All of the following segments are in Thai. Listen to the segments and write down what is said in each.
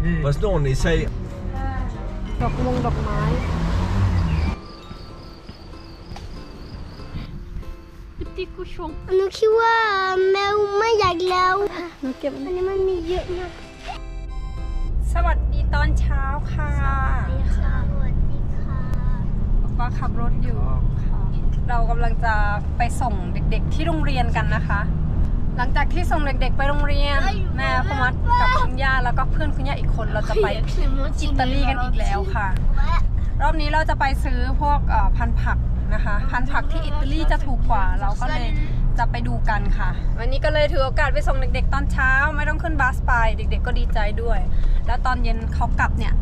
Fast nous, on essaye. ดอกมงดอกไม้ petit cochon หนูคิดว่าแมวไม่อยากแล้วหนูเก็บอันนี้มันมีเยอะมากสวัสดีตอนเช้าค่ะสวัสดีค่ะสวัสดีค่ะป้าขับรถอยู่ค่ะเรากำลังจะไปส่งเด็กๆที่โรงเรียนกันนะคะ หลังจากที่ส่งเด็กๆไปโรงเรียนแม่พมัดกับคุณย่าแล้วก็เพื่อนคุณย่าอีกคนเราจะไปอิตาลีกันอีกแล้วค่ะ รอบนี้เราจะไปซื้อพวกเอ่อพันธุ์ผักนะคะ พันธุ์ผักที่อิตาลีจะถูกกว่า เราก็เลยจะไปดูกันค่ะ วันนี้ก็เลยถือโอกาสไปส่งเด็ก ๆ ตอนเช้า ไม่ต้องขึ้นบัสไป เด็ก ๆ ก็ดีใจด้วย แล้วตอนเย็นเขากลับเนี่ย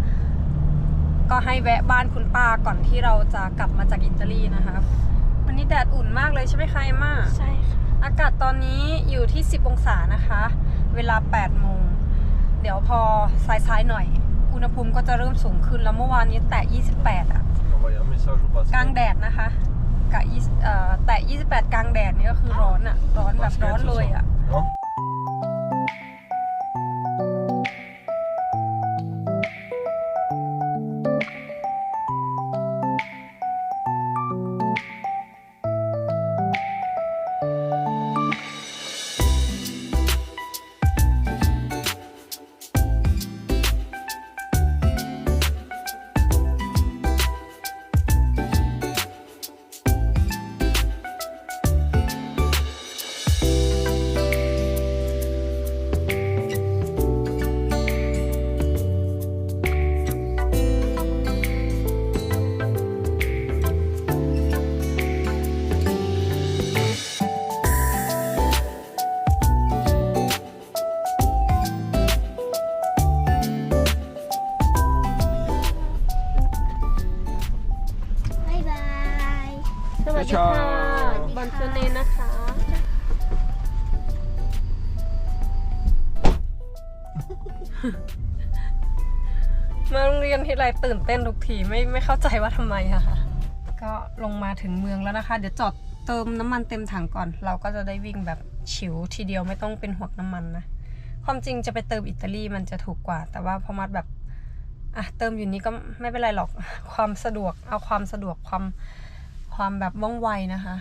ก็ให้แวะบ้านคุณป้าก่อนที่เราจะกลับมาจากอิตาลีนะคะ วันนี้แดดอุ่นมากเลยใช่ไหมคะเอมม่าใช่ค่ะ อากาศตอนนี้อยู่ที่ 10 องศานะคะ เวลา 8 โมง เดี๋ยวพอสาย ๆ หน่อย อุณหภูมิก็จะเริ่มสูงขึ้นแล้วเมื่อวานนี้แตะ 28 อะ Envoyer un message au กลาง pasteur. แดดนะคะกะยี่เอ่อแตะ 28 กลางแดดนี่ก็คือร้อนอะ ร้อนแบบร้อนเลยอะ มาโรงเรียนทีไรตื่นเต้นทุกทีไม่ไม่เข้าใจว่าทำไมอะค่ะ ก็ลงมาถึงเมืองแล้วนะคะ เดี๋ยวจอดเติมน้ำมันเต็มถังก่อน เราก็จะได้วิ่งแบบฉิวทีเดียวไม่ต้องเป็นห่วงน้ำมันนะ ความจริงจะไปเติมอิตาลีมันจะถูกกว่า แต่ว่าพอมาแบบอะเติมอยู่นี้ก็ไม่เป็นไรหรอกความสะดวกเอาความสะดวกความความแบบว่องไวนะคะ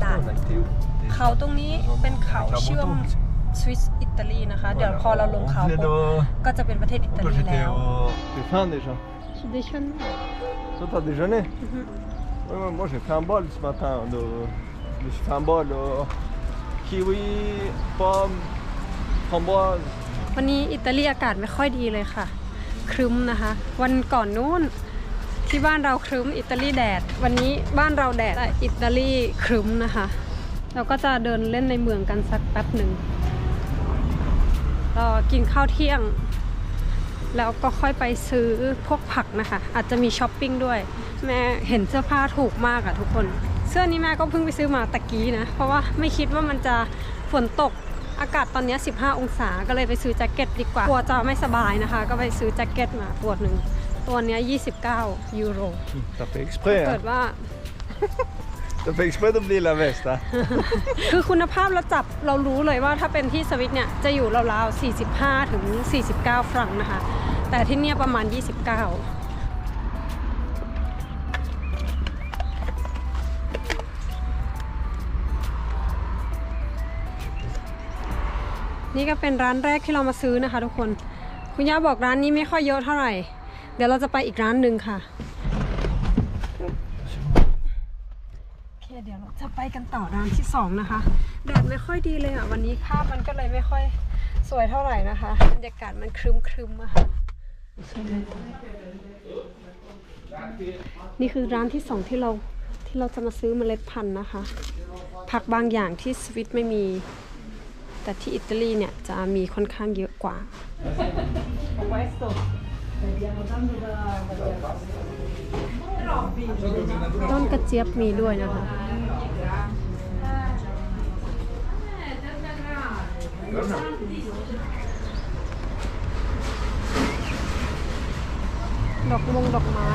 าด่าน On a été où เขาตรงนี้เป็นเขาเชื่อมสวิสอิตาลีนะคะ เดี๋ยวพอเราลงเขา On vient ปุ๊บ de- ก็จะเป็นประเทศอิตา Toi, ลี j'étais แล้ว au... J'ai faim déjà. Toi, t'as déjeuné Mhm. Ouais, ouais, moi j'ai fait un bol ce matin. De... Je me suis fait un bol. euh, Kiwi, pomme, framboise. วันนี้อิตาลีอากาศไม่ค่อยดีเลยค่ะ ครึ้มนะคะ วันก่อนนู้น ที่บ้านเราครึ้มอิตาลีแดด วันนี้บ้านเราแดดอิตาลีครึ้มนะคะ เราก็จะเดินเล่นในเมืองกันสักแป๊บหนึ่งรอกินข้าวเที่ยง แล้วก็ค่อยไปซื้อพวกผักนะคะ อาจจะมีช้อปปิ้งด้วย แม่เห็นเสื้อผ้าถูกมากอะทุกคน เสื้อนี้แม่ก็เพิ่งไปซื้อมาตะกี้นะ เพราะว่าไม่คิดว่ามันจะฝนตกอากาศตอนนี้ 15 องศา ก็เลยไปซื้อแจ็คเก็ตดีกว่า กลัวจะไม่สบายนะคะ ก็ไปซื้อแจ็คเก็ตมาตัวหนึ่ง วันนี้ย29 ยูโรจะไ fait ถ้า exprès, เกิดว่าจะไ fait exprès d'oublier la veste, hein คือคุณภาพเราจับเรารู้เลยว่าถ้าเป็นที่สวิตเนี่ย จะอยู่ราวๆ45 ถึง 49 ฟรังนะคะ แต่ที่เนี่ยประมาณ 29 นี่ก็เป็นร้านแรกที่เรามาซื้อนะคะทุกคน คุณย่าบอกร้านนี้ไม่ค่อยเยอะเท่าไหร่ ดี๋ยวเราจะไปอีกร้านหนึ่งค่ะโอเคเดี๋ยวเราจะไปกันต่อร้านที่สองนะคะแดดไม่ค่อยดีเลยอะวันนี้ภาพมันก็เลยไม่ค่อยสวยเท่าไหร่นะคะบรรยากาศมันครึมครึมๆอะค่ะนี่คือร้านที่สองที่เราที่เราจะมาซื้อเมล็ดพันธุ์นะคะ ผักบางอย่างที่สวิตไม่มี แต่ที่อิตาลีเนี่ยจะมีค่อนข้างเยอะกว่า ต้นกระเจี๊ยบมีด้วยนะคะดอกมงดอกไม้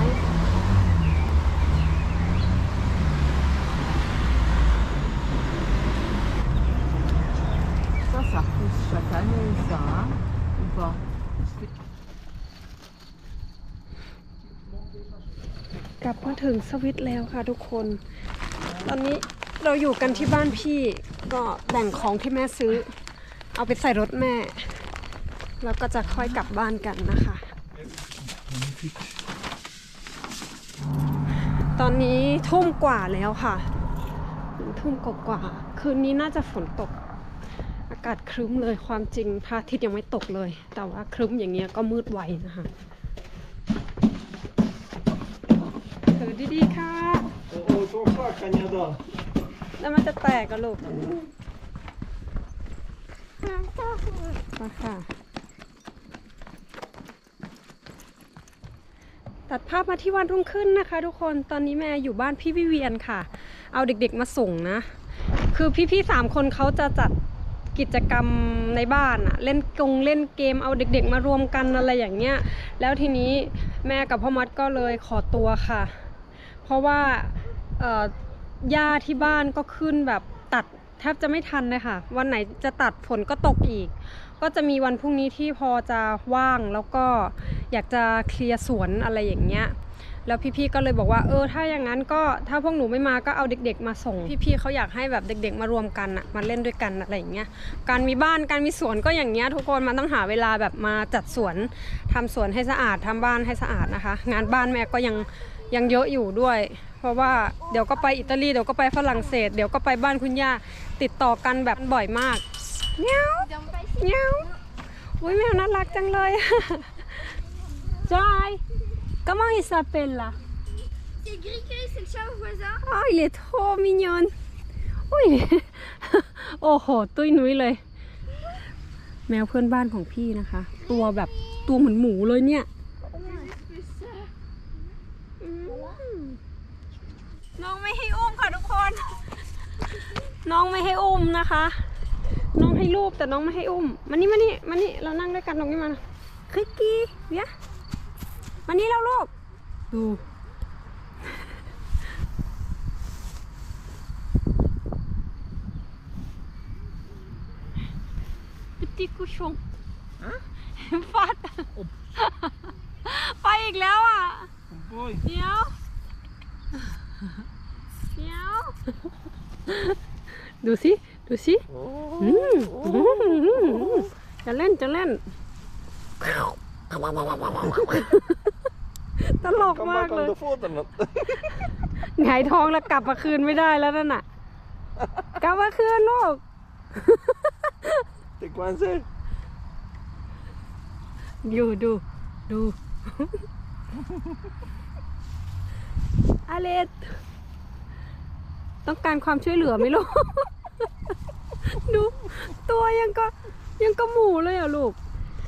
ก็สักสักการ์เนซ่าหรือเปล่า กลับมาถึงสวิตแล้วค่ะทุกคน ตอนนี้เราอยู่กันที่บ้านพี่ก็แบ่งของที่แม่ซื้อ เอาไปใส่รถแม่ แล้วก็จะค่อยกลับบ้านกันนะคะ ตอนนี้ทุ่มกว่าแล้วค่ะ ทุ่มกว่า คืนนี้น่าจะฝนตก อากาศครึ้มเลยความจริงพระอาทิตย์ยังไม่ตกเลย แต่ว่าครึ้มอย่างเงี้ยก็มืดไวนะคะ ถือ ดีๆค่ะ Oh, oh, ton chat, Canada. แล้วมันจะแตกกันลูกมาค่ะ ตัดภาพมาที่วันรุ่งขึ้นนะคะ ทุกคนตอนนี้แม่อยู่บ้านพี่วิเวียนค่ะ เอาเด็กๆมาส่งนะ คือพี่ๆสามคนเขาจะจัดกิจกรรมในบ้านอะเล่นกงเล่นเกมเอาเด็กๆมารวมกันอะไรอย่างเงี้ย แล้วทีนี้แม่กับพ่อมัดก็เลยขอตัวค่ะ เพราะว่าเอ่อหญ้าที่บ้านก็ขึ้นแบบตัดแทบจะไม่ทันเลยค่ะ วันไหนจะตัดฝนก็ตกอีก ก็จะมีวันพรุ่งนี้ที่พอจะว่างแล้วก็อยากจะเคลียร์สวนอะไรอย่างเงี้ยแล้วพี่ๆก็เลยบอกว่าเออถ้าอย่างนั้นก็ถ้าพวกหนูไม่มาก็เอาเด็ก ๆ มาส่ง พี่ๆเขาอยากให้แบบเด็ก ๆ มารวมกันอะมาเล่นด้วยกันอะไรอย่างเงี้ยการมีบ้านการมีสวนก็อย่างเงี้ยทุกคนมันต้องหาเวลาแบบมาจัดสวนทำสวนให้สะอาดทำบ้านให้สะอาดนะคะ งานบ้านแม่ก็ยัง ยังเยอะอยู่ด้วย เพราะว่าเดี๋ยวก็ไปอิตาลีเดี๋ยวก็ไปฝรั่งเศส เดี๋ยวก็ไปบ้านคุณย่าติดต่อกันแบบบ่อยมากเงี้ยวเงี้ยวอุ้ยแมวน่ารักจังเลยจอย comment il s'appelle là C'est Griclé, c'est le chat voisin. Oh, il est trop mignon. อุ้ยโอ้โห ตุ้ยนุ้ยเลย แมวเพื่อนบ้านของพี่นะคะ ตัวแบบตัวเหมือนหมูเลยเนี่ย น้องไม่ให้อุ้มค่ะทุกคน น้องไม่ให้อุ้มนะคะ น้องให้รูปแต่น้องไม่ให้อุ้มมานี่มานี่มานี่เรานั่งด้วยกันตรงนี้มาคลิกกี้เดี๋ยวมานี่แล้วลูกดู petit cochon ฟาดไปอีกแล้วอะ Boy. เดี๋ยวเดี๋ยว ดูสิ ดูสิ Oh. อืมอืมอืมจะเล่นจะเล่น ตลก Kom มาก back เล on ย the foot or not. หงายท้องแล้วกลับมาคืนไม่ได้แล้วนั่นน่ะ กลับมาคืนลูก T'es coincé. ดูดูดูอาเลตต้องการความช่วยเหลือไหมลูก ดู ตัวยังก็ยังก็หมูเลยอะลูก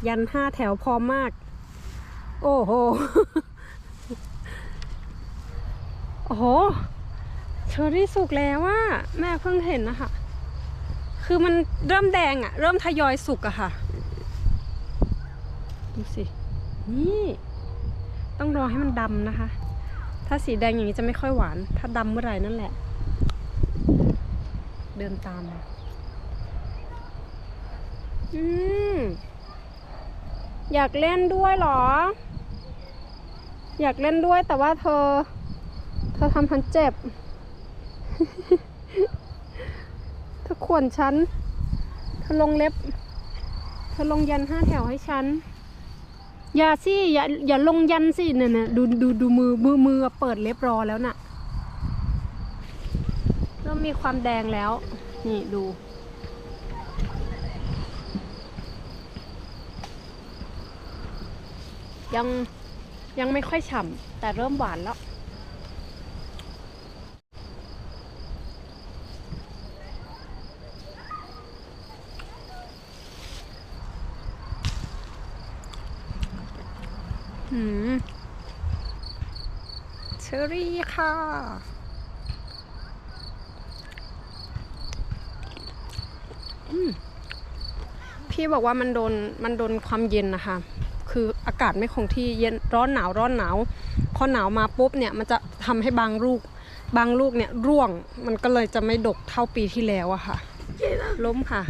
ยันห้าแถวพร้อมมาก โอ้โห โอ้โห เชอรี่สุกแล้วว่าแม่เพิ่งเห็นนะคะ คือมันเริ่มแดงอะเริ่มทยอยสุกอะค่ะ ดูสิ นี่ ต้องรอให้มันดำนะคะ ถ้าสีแดงอย่างนี้จะไม่ค่อยหวาน ถ้าดำเมื่อไหร่นั่นแหละ เดินตามมาอืมอยากเล่นด้วยหรอ อยากเล่นด้วยแต่ว่าเธอ เธอทำฉันเจ็บ เธอข่วนฉัน เธอลงเล็บ เธอลงยันห้าแถวให้ฉัน อย่าสิ อย่าอย่าลงยันสิเนี่ยนะดูดูดูมือมือมือเปิดเรียบรอแล้วน่ะ มีความแดงแล้ว นี่ดู ยังยังไม่ค่อยฉ่ำแต่เริ่มหวานแล้ว หืมเชอรี่ค่ะ อืม พี่บอกว่ามันโดนมันโดนความเย็นนะคะ คืออากาศไม่คงที่เย็นร้อนหนาวร้อนหนาวพอหนาวมาปุ๊บเนี่ยมันจะทำให้บางลูก บางลูกเนี่ยร่วงมันก็เลยจะไม่ดกเท่าปีที่แล้วอะค่ะ ล้มค่ะ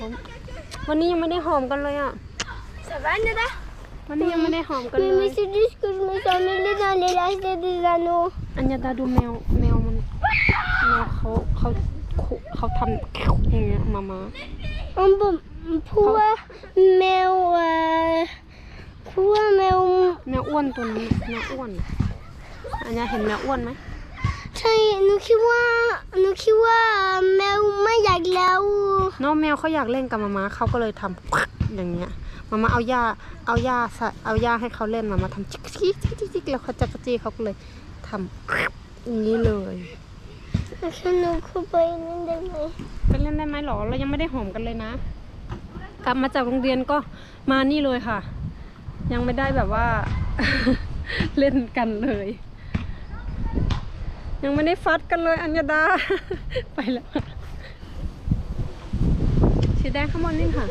ล้มวันนี้ยังไม่ได้หอมกันเลยอะ Ça va, Nada วันนี้ยังไม่ได้หอมกันเล Mais, ย mais c'est juste que je me suis emmêlée dans les lacets des anneaux. อัญญาดาดูแมวแมวมันแมวเขาเขาคุ เขาทำอย่างเงี้ยมามา On peut. Pourquoi Mais. Euh, pourquoi mais. แมวอ้วนตัวนี้แมวอ้วนอัญญาเห็นแมวอ้วนไหมใช่หนูคิดว่าหนูคิดว่าแมวไม่อยากแล้วน้องแมวเขาอยากเล่นกับมามาเขาก็เลยทำอย่างเงี้ยมามาเอาหญ้าเอาหญ้าใส่เอาหญ้าให้เขาเล่นมามาทำจิกจิกจิกจิกจิกแล้วเขาจะกระจีเขาก็เลยทำอย่างนี้เลย ฉันหนูเข้าไปเล่นได้ไหมไปเล่นได้ไหมหรอ เรายังไม่ได้หอมกันเลยนะ กลับมาจากโรงเรียนก็มานี่เลยค่ะ ยังไม่ได้แบบว่า เล่นกันเลย ยังไม่ได้ฟัดกันเลยอัญญาดา ไปแล้วสีแดงข้างบนนี่ค่ะ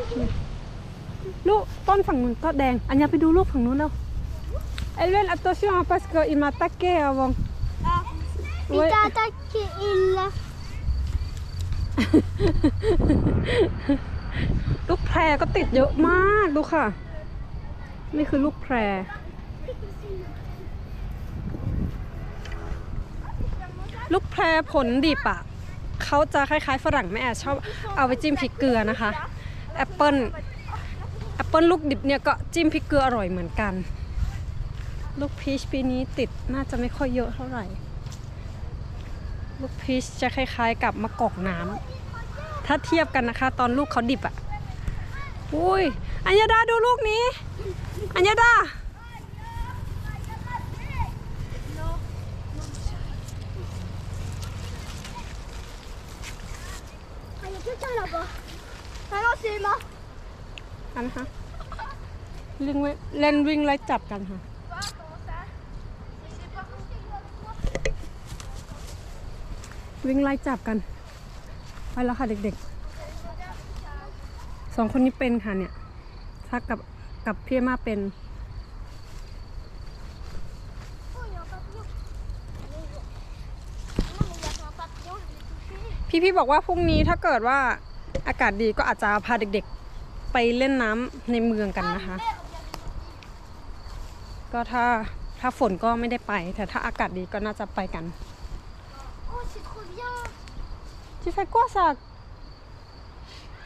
ลูกต้นฝั่งนู้นก็แดง อัญญาไปดูลูกฝั่งนู้นแล้วเอเลน attention hein, parce qu'il m'a attaqué avant Il Ouais. t'a attaqué, il l'a. ลูกแพรก็ติดเยอะมากดูค่ะ นี่คือลูกแพร ลูกแพรผลดิบอะเขาจะคล้ายๆ ฝรั่งแม่แอร์ชอบเอาไปจิ้มพริกเกลือนะคะแอปเปิลแอปเปิลลูกดิบเนี่ยก็จิ้มพริกเกลืออร่อยเหมือนกัน ลูกพีชปีนี้ติดน่าจะไม่ค่อยเยอะเท่าไหร่ ลูกพีชจะคล้ายๆกับมะกอกน้ำถ้าเทียบกันนะคะ ตอนลูกเขาดิบอะ่ะอุ้ยอัญญาดาดูลูกนี้ อัญญาดา Ah, il y a quelqu'un là-bas. Ah non, c'est Emma. อันนะคะลิงไว้เล่นวิ่งไล่จับกันค่ะ วิ่งไล่จับกัน ไปแล้วค่ะเด็กๆสองคนนี้เป็นค่ะเนี่ยถ้ากับกับพี่มาเป็นพี่พี่บอกว่าพรุ่งนี้ถ้าเกิดว่าอากาศดีก็อาจจะพาเด็กๆ ไปเล่นน้ำในเมืองกันนะคะ ก็ถ้าถ้าฝนก็ไม่ได้ไป แต่ถ้าอากาศดีก็น่าจะไปกัน Tu fais quoi ça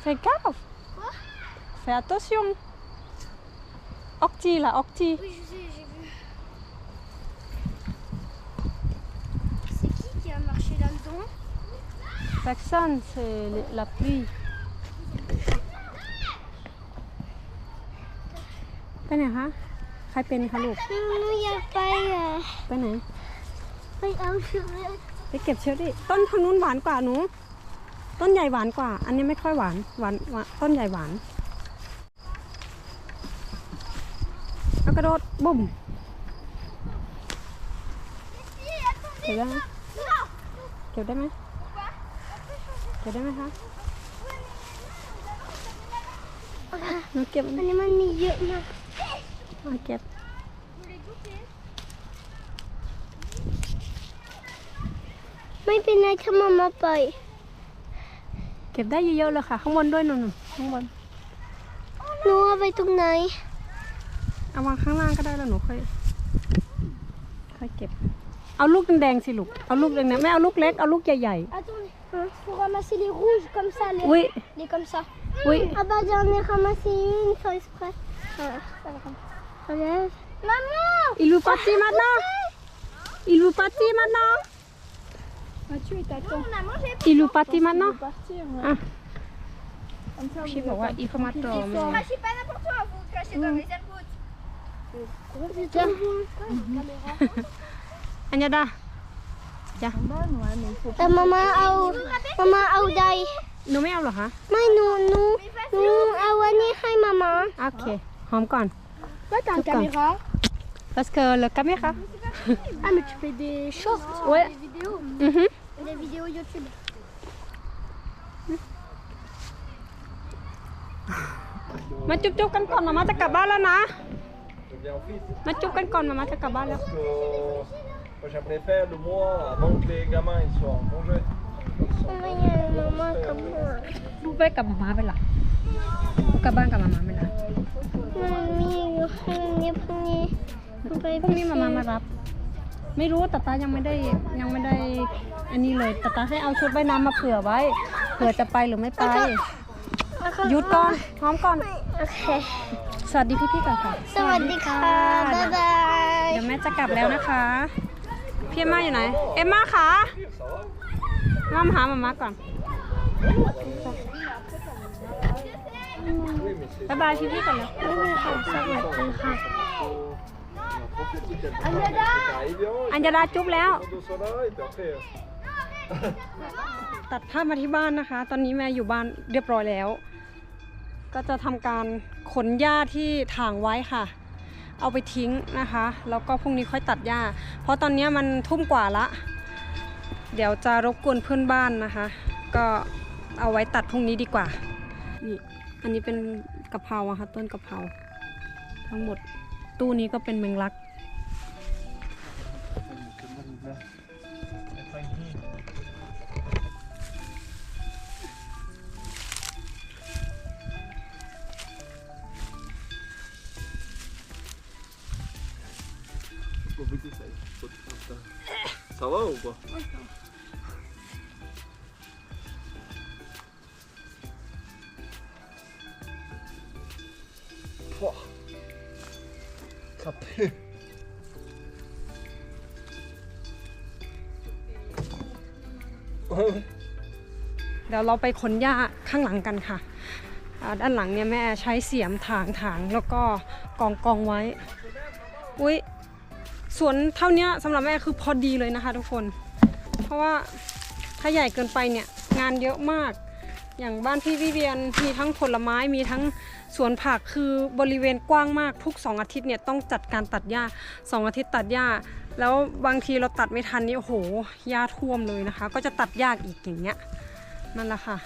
Fais gaffe Quoi Fais attention Octi là, Octi Oui, je sais, j'ai vu. C'est qui qui a marché là-dedans Personne, c'est le- la pluie ไปไหนคะ ใครเป็นคะลูก Non, il n'y a pas. euh, ไปไหน pas un cheval. ไปเก็บเชอรี่ต้นทางนู้นหวานกว่าหนู ต้นใหญ่หวานกว่า อันนี้ไม่ค่อยหวานหวานหวานต้นใหญ่หวานเอากระโดดบุ่มเก็บได้ไหม Non เก็บได้ไหมเก็บได้ไหมคะหนูเก็บ On est mal milieu. Non. เอาเก็บไม่เป็นไรถ้ามามาไปเก็บได้เยอะๆเลยค่ะ ข้างบนด้วยหนูๆข้างบนหนูเอาไปตรงไหน เอาวางข้างล่างก็ได้แล้วหนูค่อยค่อยเก็บ เอาลูกแดงๆสิลูก เอาลูกแดงๆไม่เอาลูกเล็ก เอาลูกใหญ่ Attendez, hein, faut ramasser les rouges comme ça, les, ๆอุ้ย les comme ça. Oui. Ah bah j'en ai ramassé une sans exprès. Voilà, ça va comme ça. Regarde. Maman Il vous partit maintenant Il vous partit maintenant Mathieu, il t'attend. On a mangé Il vous partit maintenant Partir. Ah. Comme ça, พี่ vous บอกว่า attendez. อีเข้ามาตรอแม่ Crachez pas n'importe où, vous crachez dans les airpods. อัญญาดา Maman, ouais, mais il faut Ta maman a maman a d'ail. หนูไม่เอาเหรอคะ Mais nous, nous, nous, Awani, hi maman. โอเคหอมก่อน Toi, t'as une caméra Parce que le caméra. Ah, mais tu fais des shorts. Ouais. Des vidéos. Mhm. Des vidéos YouTube. มาจุ๊บจุ๊บกันก่อนมามาจะกลับบ้านแล้วนะ Je viens vite มาจุ๊บกันก่อนมามาจะกลับบ้านแล้ว parce que moi j'aimerais faire le mois avant que les gamins ils soient en congé. Maman, il y a une maman comme moi. ลูกไปกับมามาไปละลูกกลับบ้านกับมามาไปละ Mamie, premier, premier. พรุ่งนี้มามามารับ ไม่รู้ตาตายังไม่ได้ยังไม่ได้ อันนี้เลยตาตาให้เอาชุดว่ายน้ำมาเผื่อไว้ เผื่อจะไปหรือไม่ไปหยุดก่อนพร้อมก่อน Ok. สวัสดีพี่ๆก่อนค่ะ Sawadika. Bye เดี๋ยว bye. แม่จะกลับแล้วนะคะพี่เอ็มม่าอยู่ไหน เอ็มม่าคะมามาหามามาก่อน Oui, mais c'est บ๊ายบายพี่ๆก่อนเลย Sawadika. Arrivé en อัญญาดาจุ๊บแล้ว de ça là et puis après. euh, ตัดภาพมาที่บ้านนะคะ ตอนนี้แม่อยู่บ้านเรียบร้อยแล้ว ก็จะทำการขนหญ้าที่ถางไว้ค่ะ เอาไปทิ้งนะคะ แล้วก็พรุ่งนี้ค่อยตัดหญ้า เพราะตอนนี้มันทุ่มกว่าละ เดี๋ยวจะรบกวนเพื่อนบ้านนะคะ ก็เอาไว้ตัดพรุ่งนี้ดีกว่า นี่ อันนี้เป็นกะเพราอะค่ะต้นกะเพราทั้งหมดตู้นี้ก็เป็นเมงลัก Ça va ou pas Pouah. Ça pue. เดี๋ยวเราไปขนหญ้าข้างหลังกันค่ะอ่าด้านหลังเนี่ยแม่ใช้เสียมถางถางแล้วก็กองกองไว้ อุ้ย สวนเท่านี้สำหรับแม่คือพอดีเลยนะคะทุกคน เพราะว่าถ้าใหญ่เกินไปเนี่ยงานเยอะมาก อย่างบ้านพี่วิเวียนมีทั้งผลไม้มีทั้งสวนผักคือบริเวณกว้างมากทุก 2 อาทิตย์เนี่ยต้องจัดการตัดหญ้า 2 อาทิตย์ตัดหญ้า แล้วบางทีเราตัดไม่ทันนี่โอ้โหหญ้าท่วมเลยนะคะ ก็จะตัดยากอีกอย่างเงี้ยนั่นแหละค่ะ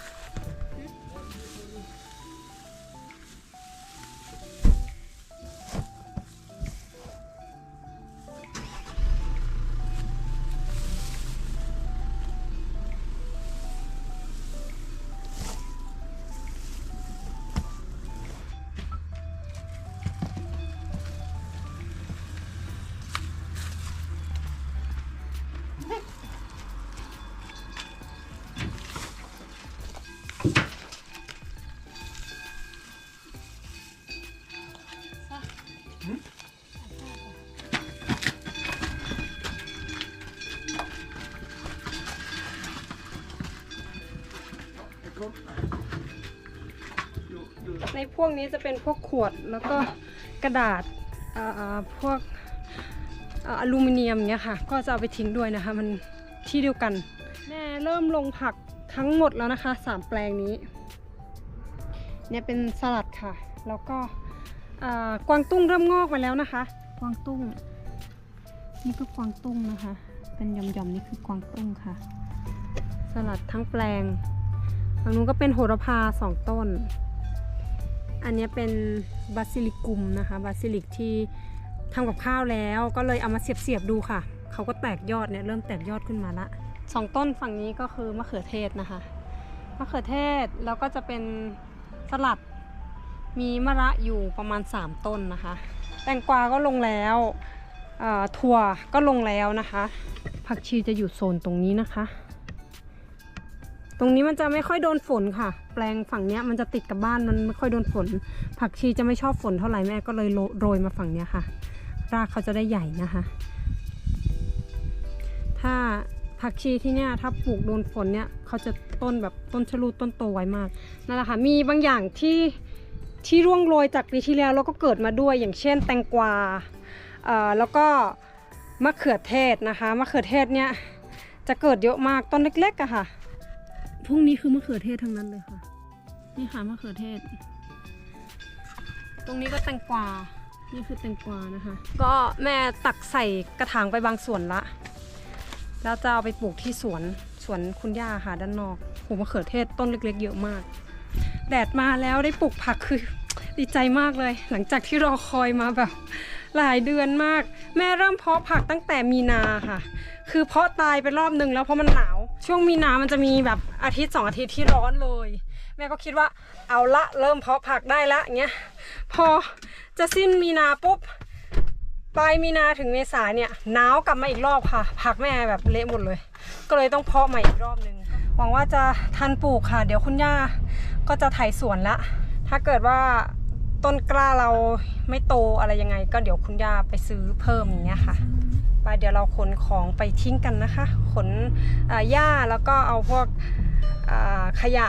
พวกนี้จะเป็นพวกขวดแล้วก็กระดาษพวกอลูมิเนียมเนี้ยค่ะ ก็จะเอาไปทิ้งด้วยนะคะ มันที่เดียวกันแม่เริ่มลงผักทั้งหมดแล้วนะคะสามแปลงนี้เนี่ยเป็นสลัดค่ะ แล้วก็กวางตุ้งเริ่มงอกมาแล้วนะคะ กวางตุ้ง นี่ก็กวางตุ้งนะคะ เป็นหย่อมๆนี่คือกวางตุ้งค่ะ สลัดทั้งแปลงฝั่งนู้นก็เป็นโหระพาสองต้น อันนี้เป็นบาซิลิกุมนะคะบาซิลิกที่ทำกับข้าวแล้วก็เลยเอามาเสียบๆดูค่ะ เขาก็แตกยอดเนี่ยเริ่มแตกยอดขึ้นมาละสองต้นฝั่งนี้ก็คือมะเขือเทศนะคะมะเขือเทศแล้วก็จะเป็นสลัดมีมะระอยู่ประมาณ 3 ต้นนะคะ แตงกวาก็ลงแล้วถั่วก็ลงแล้วนะคะ ผักชีจะอยู่โซนตรงนี้นะคะ ตรงนี้มันจะไม่ค่อยโดนฝนค่ะ แปลงฝั่งเนี้ยมันจะติดกับบ้านมันไม่ค่อยโดนฝน ผักชีจะไม่ชอบฝนเท่าไหร่แม่ก็เลยโรยมาฝั่งเนี้ยค่ะ รากเขาจะได้ใหญ่นะคะ ถ้าผักชีที่เนี่ยถ้าปลูกโดนฝนเนี่ยเขาจะต้นแบบต้นชะลูต้นโตไวมากนั่นแหละค่ะมีบางอย่างที่ที่ร่วงโรยจากปีที่แล้วแล้วก็เกิดมาด้วยอย่างเช่น แตงกวาเอ่อแล้วก็มะเขือเทศนะคะมะเขือเทศเนี่ยจะเกิดเยอะมากต้นเล็กๆอะค่ะ พวกนี้คือมะเขือเทศทั้งนั้นเลยค่ะ นี่ค่ะมะเขือเทศ ตรงนี้ก็แตงกวา นี่คือแตงกวานะคะ ก็แม่ตักใส่กระถางไปบางส่วนละ แล้วจะเอาไปปลูกที่สวนสวนคุณย่าค่ะด้านนอกโหมะเขือเทศต้นเล็ก ๆ เยอะมาก แดดมาแล้วได้ปลูกผักคือดีใจมากเลย หลังจากที่รอคอยมาแบบ หลายเดือนมาก แม่เริ่มเพาะผักตั้งแต่มีนาค่ะ คือเพาะตายไปรอบนึงแล้วเพราะมันหนาว ช่วงมีนามันจะมีแบบอาทิตย์สองอาทิตย์ที่ร้อนเลย แม่ก็คิดว่าเอาละเริ่มเพาะผักได้ละเงี้ยพอจะสิ้นมีนาปุ๊บปลายมีนาถึงเมษาเนี่ยหนาวกลับมาอีกรอบค่ะ ผักแม่แบบเละหมดเลย ก็เลยต้องเพาะใหม่อีกรอบนึงหวังว่าจะทันปลูกค่ะ เดี๋ยวคุณย่าก็จะไถสวนละ ถ้าเกิดว่าต้นกล้าเราไม่โตอะไรยังไง ก็เดี๋ยวคุณย่าไปซื้อเพิ่มอย่างเงี้ยค่ะ ไปเดี๋ยวเราขนของไปทิ้งกันนะคะ ขนอ่าหญ้าแล้วก็เอาพวกอ่าขยะ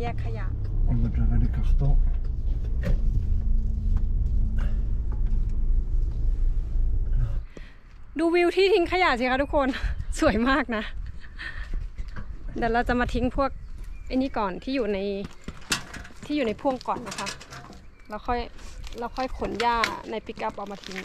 แยกขยะ On va déjà les cartons. ดูวิวที่ทิ้งขยะสิคะทุกคนสวยมากนะ เดี๋ยวเราจะมาทิ้งพวกไอ้นี่ก่อนที่อยู่ในที่อยู่ในพ่วงก่อนนะคะแล้วค่อยเราค่อยขนหญ้าในปิกอัพเอามาทิ้ง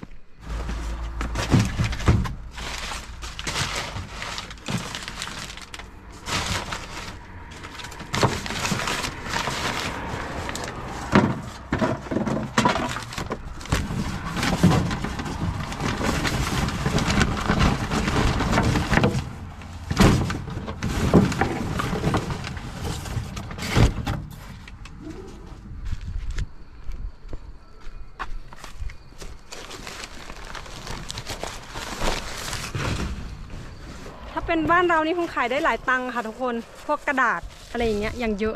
เป็นบ้านเรานี่คงขายได้หลายตังค่ะทุกคน พวกกระดาษอะไรอย่างเงี้ยอย่างเยอะ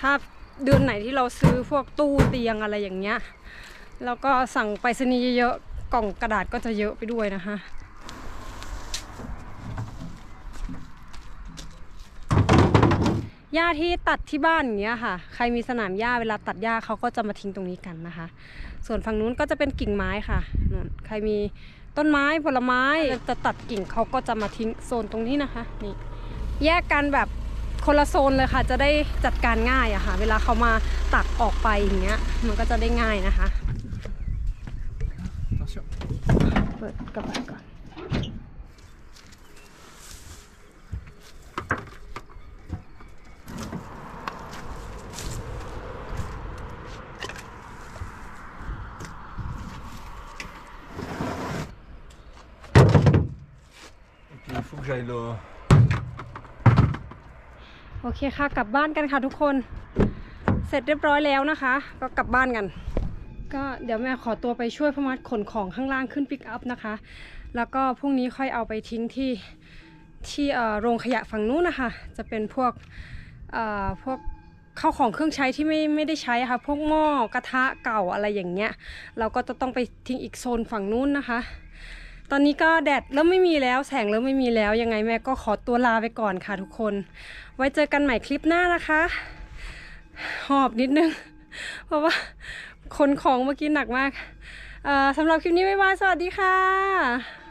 ถ้าเดือนไหนที่เราซื้อพวกตู้เตียงอะไรอย่างเงี้ย แล้วก็สั่งไปรษณีย์เยอะๆกล่องกระดาษก็จะเยอะไปด้วยนะคะหญ้าที่ตัดที่บ้านอย่างเงี้ยค่ะ ใครมีสนามหญ้าเวลาตัดหญ้าเขาก็จะมาทิ้งตรงนี้กันนะคะ ส่วนฝั่งนู้นก็จะเป็นกิ่งไม้ค่ะนนใครมี ต้นไม้ผลไม้จะตัดกิ่งเขาก็จะมาทิ้งโซนตรงนี้นะคะนี่แยกกันแบบคนละโซนเลยค่ะ จะได้จัดการง่ายอะค่ะ เวลาเขามาตักออกไปอย่างเงี้ย มันก็จะได้ง่ายนะคะ Attention. เปิดกระบะก่อน que j'aille là. โอเคค่ะ กลับบ้านกันค่ะทุกคน เสร็จเรียบร้อยแล้วนะคะ ก็กลับบ้านกัน ก็เดี๋ยวแม่ขอตัวไปช่วยพมัดขนของข้างล่างขึ้นปิกอัพนะคะ แล้วก็พรุ่งนี้ค่อยเอาไปทิ้งที่ที่โรงขยะฝั่งนู้นนะคะ จะเป็นพวกพวกข้าวของเครื่องใช้ที่ไม่ไม่ได้ใช้ะค่ะ พวกหม้อกระทะเก่าอะไรอย่างเงี้ย เราก็จะต้องไปทิ้งอีกโซนฝั่งนู้นนะคะ ตอนนี้ก็แดดเริ่มไม่มีแล้วแสงเริ่มไม่มีแล้ว ยังไงแม่ก็ขอตัวลาไปก่อนค่ะทุกคน ไว้เจอกันใหม่คลิปหน้านะคะ หอบนิดนึง เพราะว่าขนของเมื่อกี้หนักมากสำหรับคลิปนี้บ๊ายบายสวัสดีค่ะ